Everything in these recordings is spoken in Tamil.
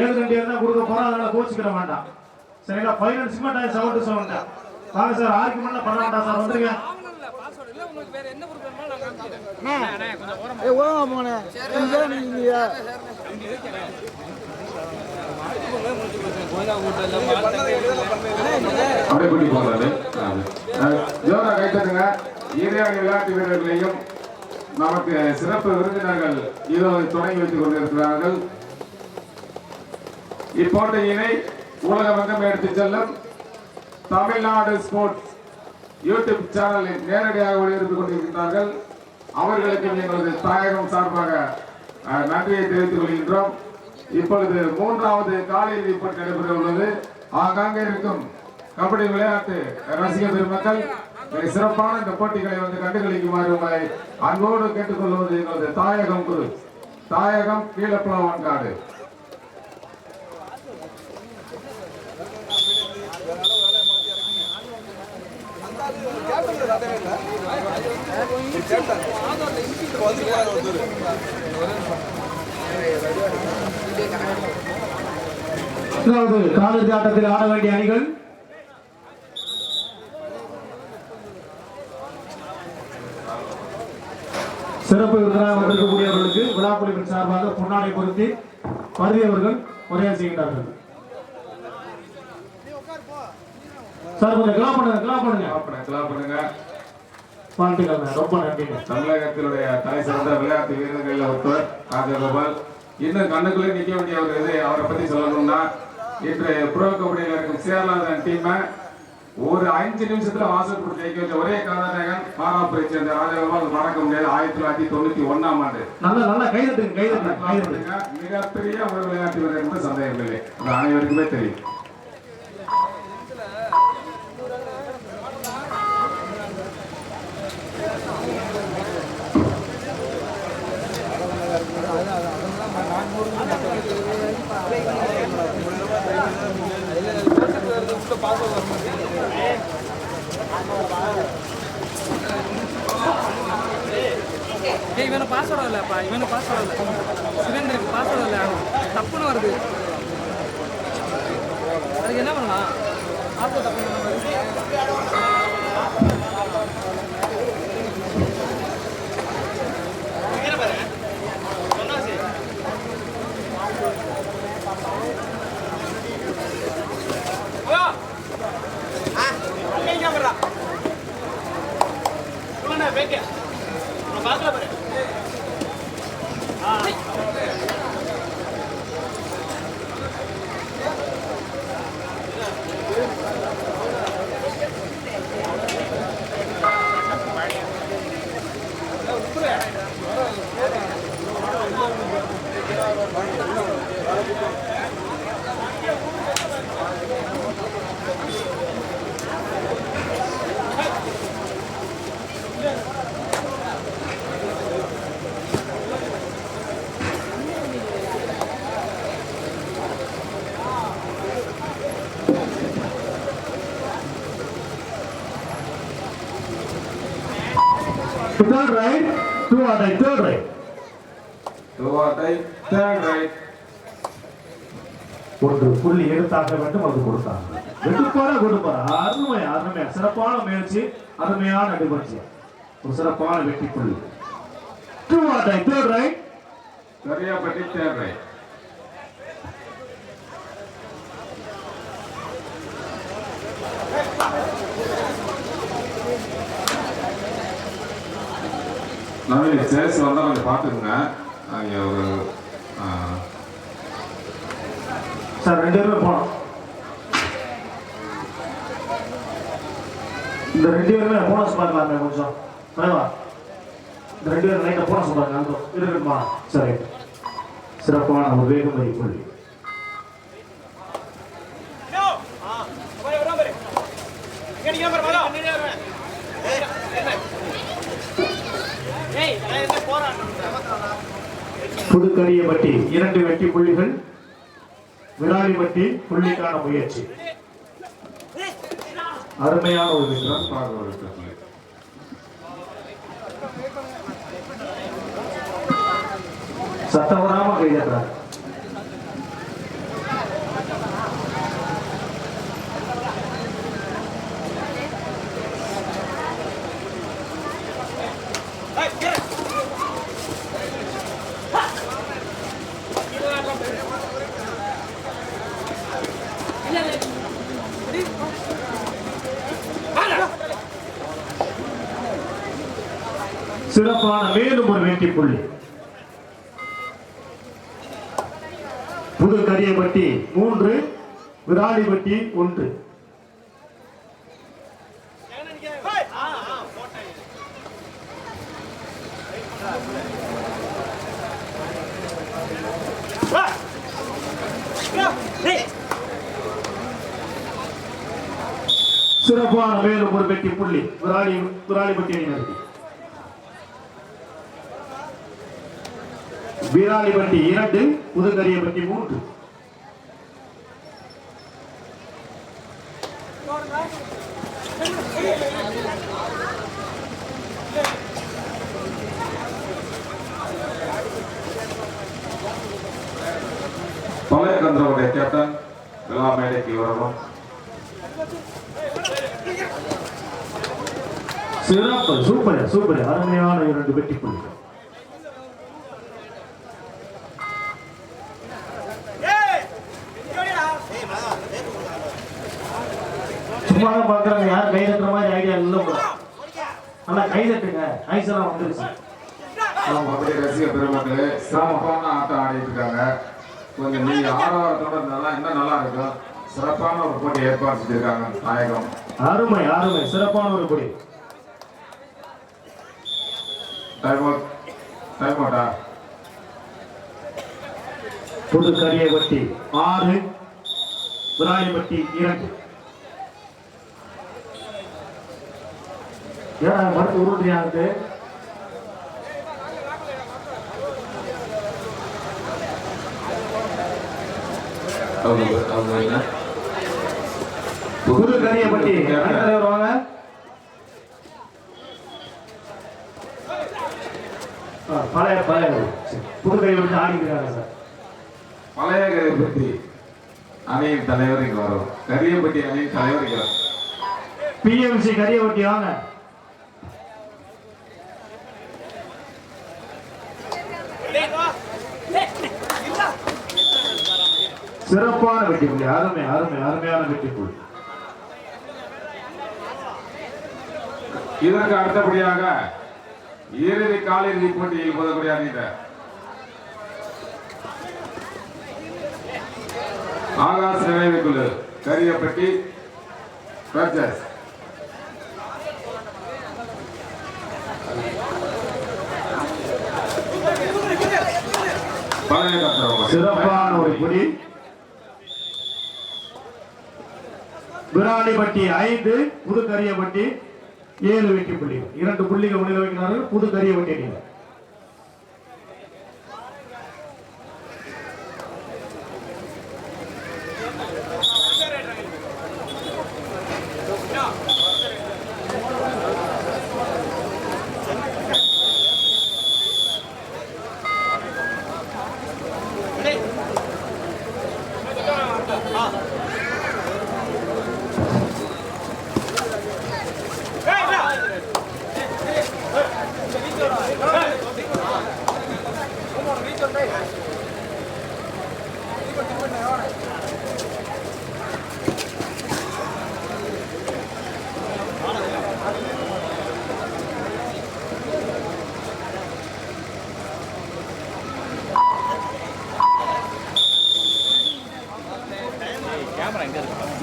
ஏழு ரெண்டு ஏழு தான் கொடுக்க போறோம் அதனால கோச்சிக்கிற வேண்டாம். சரிங்களா? ஃபைனல் சிமெண்ட் ஆகி சவுண்ட் சவுண்ட் வாங்க சார் ஆர்குமெண்ட்ல பண்ண வேண்டாம் சார் வந்துருங்க. கூட்டி போகிறாரு ஜோரா கைத்தட்டுங்க ஈரியாடி விளையாட்டு வீரர்களையும் நமக்கு சிறப்பு விருந்தினர்கள் இதோ தொடங்கி வைத்துக் கொண்டிருக்கிறார்கள். இப்போட்டியினை உலகமங்கம் எடுத்து செல்லும் தமிழ்நாடு ஸ்போர்ட்ஸ் யூடியூப் சேனலில் நேரடியாக ஒளிபரப்பிக் கொண்டிருக்கிறார்கள் அவர்களுக்கு எங்களது தாயகம் சார்பாக நன்றியை தெரிவித்துக் கொள்கின்றோம். இப்பொழுது மூன்றாவது காலையில் போட்டி நடைபெற உள்ளது. ஆங்காங்கே இருக்கும் கபடி விளையாட்டு ரசிகர் பெருமக்கள் மிக சிறப்பான இந்த போட்டிகளை வந்து கண்டுகளிக்குமாறு உங்களை அன்போடு கேட்டுக்கொள்வது எங்களது தாயகம் குரு தாயகம் கீழப்புலவன்காடு காடு காலிறுதி ஆட்டத்தில் ஆட வேண்டிய அணிகள். சிறப்பு விருந்தினராக வந்திருக்கக்கூடியவர்களுக்கு விழாக்குழுவின் சார்பாக பொன்னாடை பொருத்தி பருதி அவர்கள் செய்கின்றார்கள் சார் கொஞ்சம் கிளா பண்ணுங்க கிளா பண்ணுங்க. கிளா பண்ணுங்க. வாழ்த்துக்கள் ரொம்ப நன்றிங்க தமிழகத்தினுடைய தலை சிறந்த விளையாட்டு வீரர்களில் ஒருத்தர் ராஜகோபால் இன்னும் கண்ணுக்குள்ளே நிற்க வேண்டிய ஒரு இது அவரை பத்தி சொல்லணும்னா இன்று ப்ரோ கபடியில் இருக்கும் சேரலாதன் டீமை ஒரு அஞ்சு நிமிஷத்துல வாசல் கொடுத்து ஜெயிக்க வச்ச ஒரே கதாநாயகன் மாராப்புரை சேர்ந்த ராஜகோபால் மறக்க முடியாது. ஆயிரத்தி தொள்ளாயிரத்தி தொண்ணூத்தி ஒண்ணாம் ஆண்டு. நல்லா நல்லா கைதட்டுங்க கைதட்டுங்க மிகப்பெரிய ஒரு விளையாட்டு வீரர் என்று சந்தேகம் இல்லை அனைவருக்குமே தெரியும். ஏய் இவனை பாஸ்வேர்டு இல்லைப்பா இவனு பாஸ்வேர்டு இல்லை. சுரேந்தருக்கு பாஸ்வேர்டு இல்லை. தப்புன்னு வருது. அதுக்கு என்ன பண்ணலாம்? பாஸ்வேர்டு தப்பு third right, two are right, third right. துவாட்டை தேர்ட் ரைட் ஒன்று புள்ளி எடுத்தாக வேண்டும் அது கொடுத்தாங்க வெட்டுப்பாரா கொடுப்பாரா அருமை அருமை. சிறப்பான முயற்சி அருமையான அடிபட்சி ஒரு சிறப்பான வெற்றி புள்ளி. Two are right third right Kariyapatti third right Naveen chairs வந்தால் கொஞ்சம் பார்த்துக்குங்க. அங்கே ஒரு சார் ரெண்டு பேருமே போனோம் இந்த ரெண்டு பேருமே போனஸ் பார்க்கலாமே கொஞ்சம். தலைவா இந்த ரெண்டு பேரும் லைட்டை போனஸ் சொல்றாங்க அந்த இருக்கட்டுமா? சரி. சிறப்பான ஒரு வேகமதி புள்ளி. புதுக்கரியப்பட்டி இரண்டு வெட்டி புள்ளிகள் விராலிப்பட்டி புள்ளிக்கான முயற்சி அருமையான ஒரு வெற்றி. சிறப்பாக சத்தவராம கைதட்டுறார் சிறப்பான மேலும் ஒரு வெற்றி புள்ளி. புது கரியப்பட்டி மூன்று விராலிப்பட்டி ஒன்று. சிறப்பான மேலும் ஒரு வெற்றி புள்ளி. விராலி விராலிப்பட்டி அணியினருக்கு வீராளிப்பட்டி இரண்டு புதுக்கரியப்பட்டி மூன்று. பழைய கேப்டன் எல்லா மேடைக்கு வரணும் சிறப்பு சூப்பர் சூப்பர். அருமையான இரண்டு வெற்றி புள்ளிகள். சும்மா தான் பார்க்குறாங்க யாரும் கை தட்டுற மாதிரி ஐடியா இல்லை bro. நல்லா கை தட்டுங்க. ஐசெல்லாம் வந்துருச்சு. அப்படி ரசிக பெருமக்களே சிறப்பான ஆட்டம் ஆடிட்டு இருக்காங்க. கொஞ்சம் நீங்க ஆரவாரத்தோட இன்னும் நல்லா இருக்கும்? சிறப்பான ஒரு போட்டி ஏற்பாடு செஞ்சிருக்காங்க நாயகம். அருமை அருமை. சிறப்பான ஒரு கொடி டைம் அவுட் டைம் அவுட்டா புது கரியப்பட்டி ஆறு விராலிப்பட்டி இரண்டு. ஏடா அவங்க அவங்க என்ன? புது கரியப்பட்டி. தலைவர் வாங்க பழைய பழைய. புது கரியப்பட்டி ஆடிக்கிறாங்க சார். பழைய கரியப்பட்டி அணியின் தலைவர் இங்க வரும். கரியப்பட்டி அணியின் தலைவர் வரும். பிஎம்சி கரியப்பட்டி வாங்க. சிறப்பான வெற்றி அருமை அருமை அருமையான வெற்றி இதற்கு அடுத்தபடியாக இறுதி காலிறுதி போட்டியில் போதக்கூடிய அணியினர். ஆகாஷ் நினைவுக்குழு கரியப்பட்டி சிறப்பான ஒரு குடி விராலிப்பட்டி ஐந்து புதுக்கரியப்பட்டி ஏழு வெற்றி புள்ளி. இரண்டு புள்ளிகள் முன்னிலை வைக்கிறார்கள் புது கரியப்பட்டி அணியினர்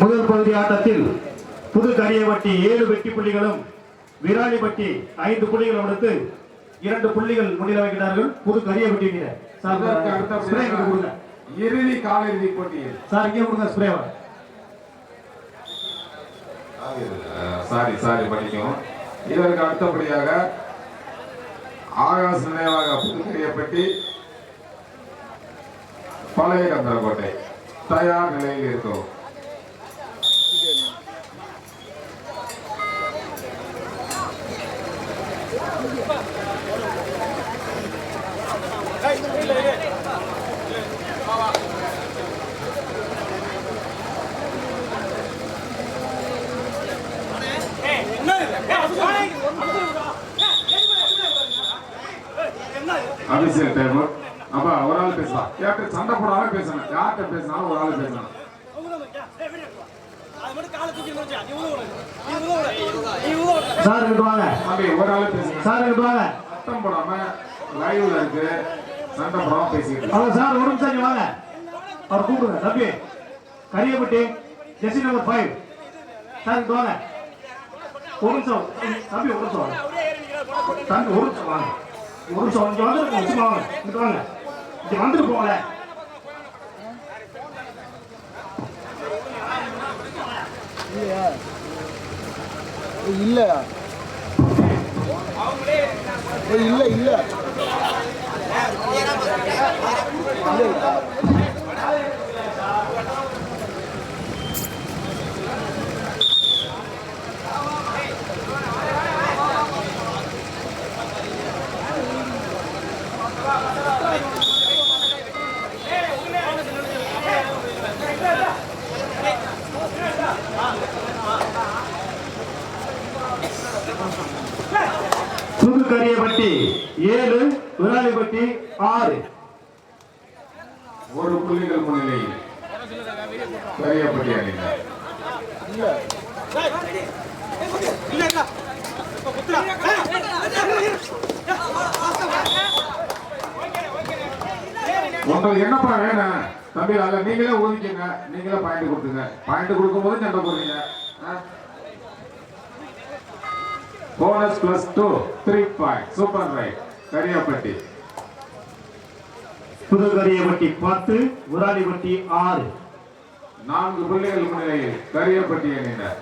முதல் பகுதி ஆட்டத்தில் புது கரியவட்டி ஏழு வெற்றி புள்ளிகளும் விராலிப்பட்டி ஐந்து புள்ளிகளும் எடுத்து இரண்டு புள்ளிகள் முன்னிலை வைக்கிறார்கள் புது கரியவட்டி இறுதி காலிறுதி போட்டியில் சார் இங்கே கொடுங்க சாரி சாரி படிக்கும் இதற்கு அடுத்தபடியாக ஆகாஷ் நினைவாக புதுக்கரியப்பட்டி பழைய கந்தரக்கோட்டை தயார் நிலையில் இருக்கும். அபிஷேக் டைம் அப்ப ஒரு ஆள் பேசலாம். யார்கிட்ட சண்டை போடாம பேசணும். யார்கிட்ட பேசினாலும் ஒரு ஆள் பேசணும். சார். இங்கிட்டு வாங்க. தம்பி ஒரு ஆள் சார் இங்கிட்டு வாங்க. சத்தம் போடாம லைவ்ல இருக்கு. சண்டை போடாம இருக்கு. ஹலோ சார் ஒரு நிமிஷம் இங்க வாங்க. அவர் கூப்பிடுங்க. தம்பி கரியப்பட்டி ஜெசி நம்பர் ஃபைவ் சார் இங்க வாங்க. ஒரு நிமிஷம். தம்பி ஒரு நிமிஷம் வாங்க. தம்பி ஒரு நிமிஷம் வாங்க. ஒரு நிமிஷம் இங்க வாங்க. இங்க வாங்க. இங்க வந்துட்டு போங்க. இல்லையா? இல்லையா இல்லை. இல்ல இல்ல. கரியப்பட்டி ஏழு விராலிப்பட்டி ஆறு. ஒரு புள்ளிகள் முன்னிலையில் கரியப்பட்டி அணியினர் உங்களுக்கு என்னப்பா வேணும் தம்பி அதில் நீங்களே ஊதிக்கங்க. நீங்களே பாயிண்ட் கொடுத்துங்க. பாயிண்ட் கொடுக்கும்போது சண்டை போடுறீங்க. Bonus plus two three point super right Kariyapatti. Pudhu Kariyapatti பத்து விராலிப்பட்டி ஆறு. நான்கு புள்ளிகள் முன்னிலையில் கரியப்பட்டி அணியினர்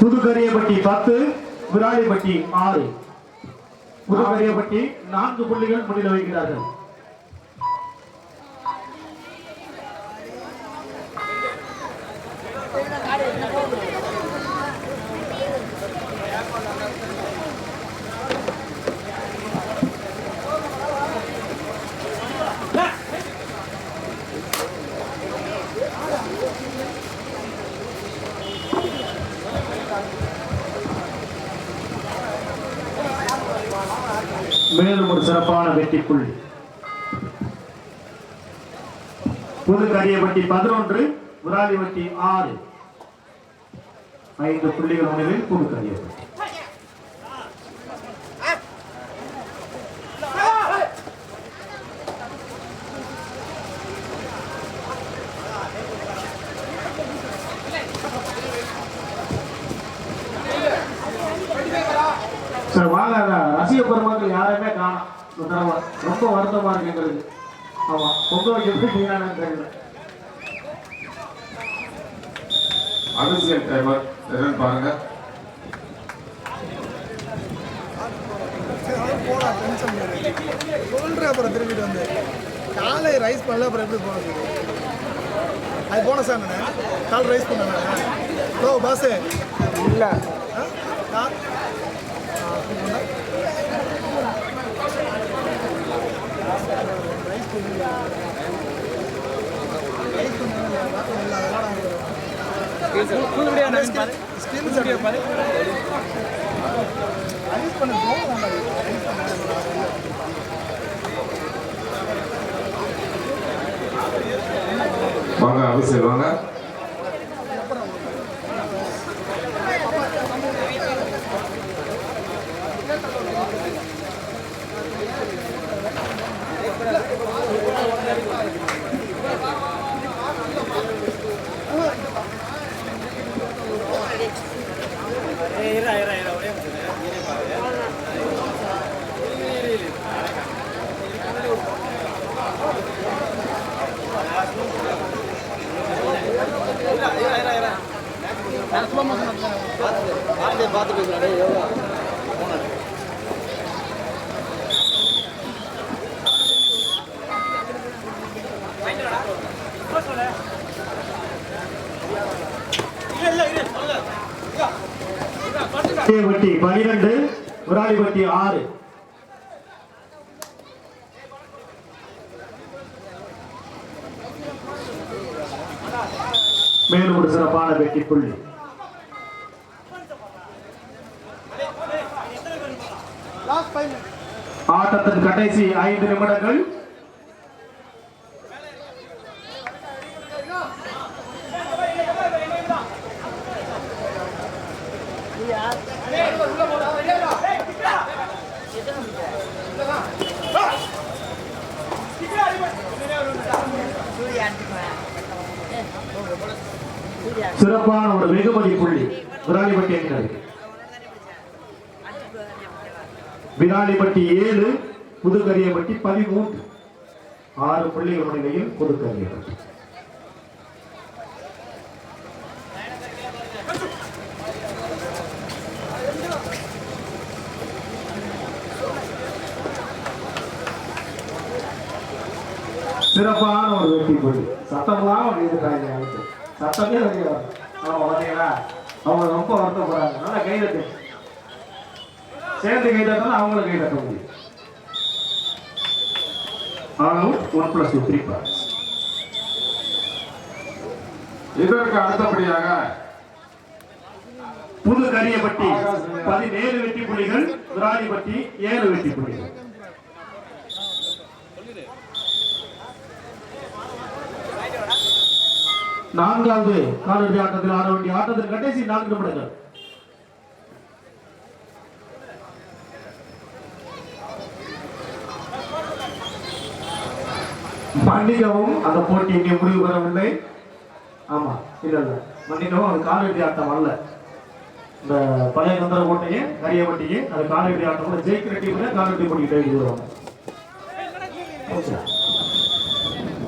புது கரியப்பட்டி பத்து விராலிப்பட்டி ஆறு. புது பற்றி நான்கு புள்ளிகள் முன்னிலை வைக்கிறார்கள் மேலும் ஒரு சிறப்பான புது கரியப்பட்டி பதினொன்று விராலிவட்டி ஆறு. ஐந்து புள்ளிகள் முன்னிலையில் புது கரியப்பட்டி சார் வாங்க அந்த ரசிக பெருமக்கள் யாருமே காணும் இந்த தடவை ரொம்ப வருத்தமா இருக்கு எங்களுக்கு. ஆமா. பொங்க வைக்கிறது தெரியல. அரசியல் டைமர் என்னன்னு பாருங்க. போடா டென்ஷன் சொல்றேன் அப்புறம் திரும்பிட்டு வந்து காலை ரைஸ் பண்ணல அப்புறம் எப்படி போனது? அது போன சார் நான் கால் ரைஸ் பண்ணேன் ஹலோ பாஸு இல்லை ரைஸ் பண்ண வாங்க அரசியல் வாங்க வட்டி பனிரெண்டு விராலிப்பட்டி ஆறு. மேலும் ஒரு சிறப்பான வெட்டி புள்ளி ஆட்டத்தின் கடைசி ஐந்து நிமிடங்கள் சிறப்பான ஒரு வெகுமதி புள்ளி விராலிப்பட்டி அணியினருக்கு வினாடிப்பட்டி ஏழு புதுக்கரியப்பட்டி பதிமூன்று. ஆறு புள்ளிகள் நிலையில் புதுக்கரியப்பட்டி. சிறப்பான ஒரு வெற்றி புள்ளி சத்தம்லாம் எழுதிட்டாங்க சத்தமே வெளியே வரும் அவங்க ரொம்ப வருத்தப்படுறாங்க. நல்லா கைதட்டு சேர்ந்து கை தட்டினா அவங்களும் கை தட்ட முடியும் ஆனாலும் one plus two three points இதற்கு அடுத்தபடியாக புது கரியப்பட்டி பதினேழு வெட்டி புள்ளிகள் பட்டி ஏழு வெட்டி புள்ளிகள். நான்காவது காலிறுதி ஆட்டத்தில் ஆட வேண்டிய ஆட்டத்தின் கடைசி நான்கு நிமிடங்கள். மன்னிக்கவும் அந்த போட்டி இங்கே முடிவு பெறவில்லை. ஆமா இல்ல இல்ல. மன்னிக்கவும் அது காலிறுதி ஆட்டம் அல்ல. இந்த பழைய கந்தர கோட்டையும் கரியப்பட்டியும் அது காலிறுதி ஆட்டம் ஜெயிக்கிற டீம்ல காலிறுதி போட்டிக்கிட்டு எழுதி வருவாங்க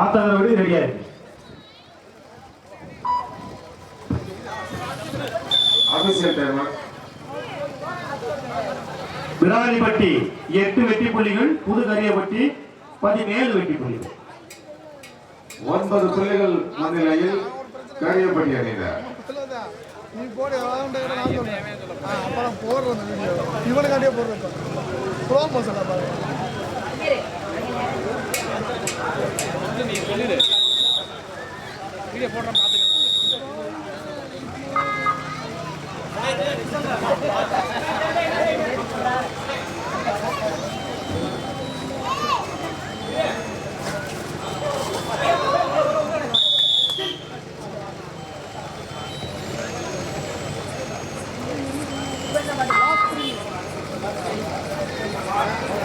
ஆத்தகரவடி ரெடியா இருக்கு அபிஷேக் தேவன் விராலிப்பட்டி எட்டு வெற்றி புள்ளிகள் புது கரியப்பட்டி பதினேழு வெற்றி புள்ளிகள். ஒன்பது புள்ளிகள் முன்னிலையில் கரியப்பட்டி அணியினர் இல்லைதா நீ போடு அப்புறம் போடுறேன் அந்த வீடியோ இவனுக்காண்டியே போடுறேன் ப்ரோ. மசாலா பாருங்க வீடியோ போடுறேன்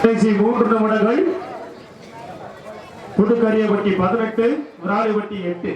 கடைசி மூன்று நிமிடங்கள் புது பதினெட்டு விராலிப்பட்டி எட்டு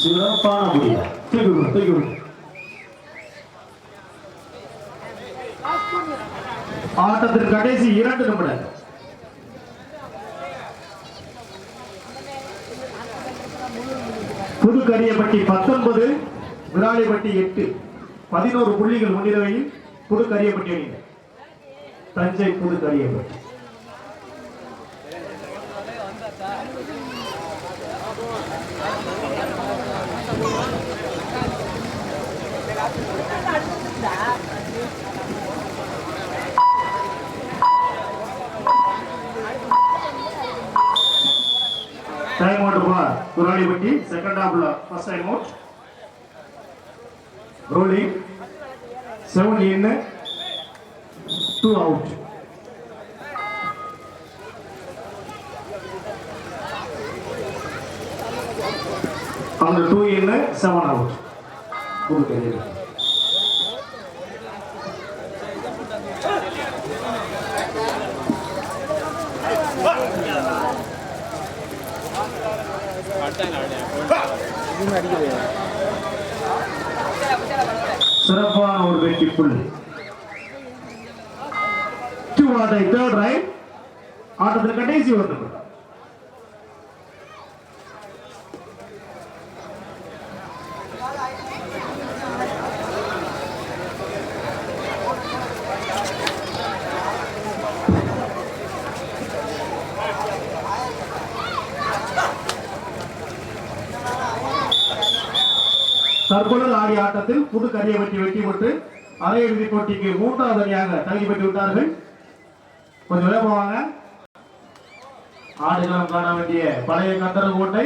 சிறப்பான முடியா தூக்கி விடு, தூக்கி விடு. ஆட்டத்தின் கடைசி இரண்டு நிமிடங்கள். புதுக்கரியப்பட்டி பத்தொன்பது விராலிப்பட்டி எட்டு. பதினோரு புள்ளிகள் முன்னிலையில் புதுக்கரியப்பட்டி அணியினர் தஞ்சை புதுக்கரியப்பட்டி. டைம் அவுட் பார் பட்டி செகண்ட் ஹாப்ல ஃபர்ஸ்ட் டைம் அவுட் ரோலி செவன் இன் டூ அவுட் அந்த two in seven out Pudhu Kariyapatti சிறப்பான ஒரு வெற்றி புள்ளி. தேர்ட் ரைட் ஆட்டத்தில் கடைசி ஒன்று ஆட்டத்தில் புது வெற்றி பெற்று அரையிறுதிப் போட்டிக்கு மூன்றாவது அணியாக தகுதி பெற்று விட்டார்கள். கொஞ்சம் வேகமா போவாங்க ஆடுகளம் காண வேண்டிய பழைய கந்தரகோட்டை